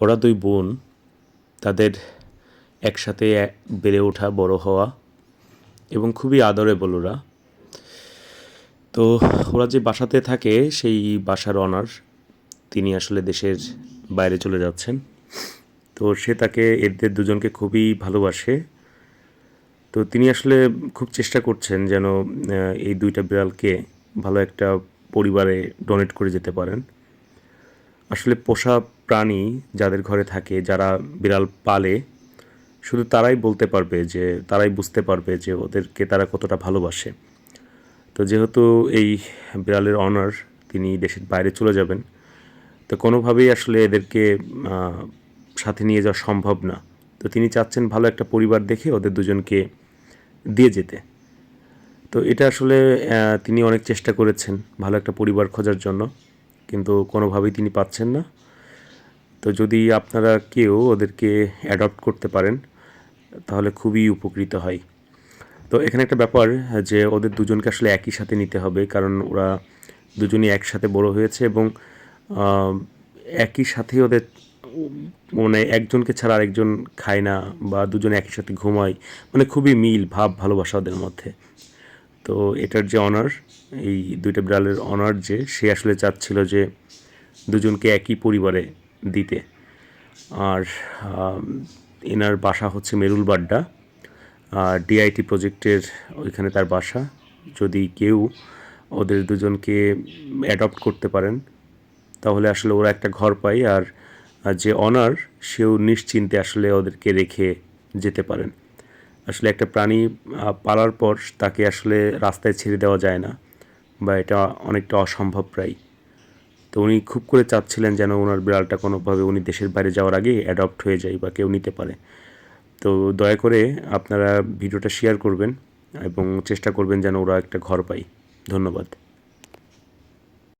ওরা দুই বোন, তাদের একসাথে বেড়ে ওঠা, বড় হওয়া এবং খুবই আদরেবল ওরা। তো ওরা যে বাসাতে থাকে, সেই বাসার অনার তিনি আসলে দেশের বাইরে চলে যাচ্ছেন। তো সে তাকে, এদের দুজনকে খুবই ভালোবাসে। তো তিনি আসলে খুব চেষ্টা করছেন যেন এই দুইটা বিড়ালকে ভালো একটা পরিবারে ডোনেট করে যেতে পারেন। আসলে পোষা প্রাণী যাদের ঘরে থাকে, যারা বিড়াল পালে, শুধু তারাই বলতে পারবে যে, তারাই বুঝতে পারবে যে ওদেরকে তারা কতটা ভালোবাসে। তো যেহেতু এই বিড়ালের অনার তিনি দেশের বাইরে চলে যাবেন, তো কোনোভাবেই আসলে এদেরকে সাথে নিয়ে যাওয়া সম্ভব না। তো তিনি চাচ্ছেন ভালো একটা পরিবার দেখে ওদের দুজনকে দিয়ে যেতে। তো এটা আসলে তিনি অনেক চেষ্টা করেছেন ভালো একটা পরিবার খোঁজার জন্য, কিন্তু কোনোভাবেই তিনি পাচ্ছেন না। তো যদি আপনারা কেউ ওদেরকে অ্যাডপ্ট করতে পারেন, তাহলে খুবই উপকৃত হয়। তো এখানে একটা ব্যাপার, যে ওদের দুজনকে আসলে একই সাথে নিতে হবে, কারণ ওরা দুজনই একসাথে বড় হয়েছে এবং একই সাথে ওদের মানে একজনকে ছাড়া আরেকজন খায় না বা দুজন একই সাথে ঘুমায় মানে খুবই মিল, ভাব, ভালোবাসা ওদের মধ্যে। তো এটার যে অনার এই দুইটা বিড়ালের অনার যে, সে আসলে চাচ্ছিল যে দুজনকে একই পরিবারে দিতে। আর এনার বাসা হচ্ছে মেরুলবাড্ডা। আর ডিআইটি প্রজেক্টের ওইখানে তার বাসা। যদি কেউ ওদের দুজনকে অ্যাডপ্ট করতে পারেন, তাহলে আসলে ওরা একটা ঘর পায়। আর যে অনার সেও নিশ্চিন্তে আসলে ওদেরকে রেখে যেতে পারেন। আসলে একটা প্রাণী পালার পর তাকে আসলে রাস্তায় ছেড়ে দেওয়া যায় না, বা এটা অনেকটা অসম্ভব প্রায়। তো উনি খুব করে চাচ্ছিলেন যেন ওনার বিড়ালটা কোনোভাবে উনি দেশের বাইরে যাওয়ার আগে অ্যাডপ্ট হয়ে যায় বা কেউ নিতে পারে। তো দয়া করে আপনারা ভিডিওটা শেয়ার করবেন এবং চেষ্টা করবেন যেন ওরা একটা ঘর পায়। ধন্যবাদ।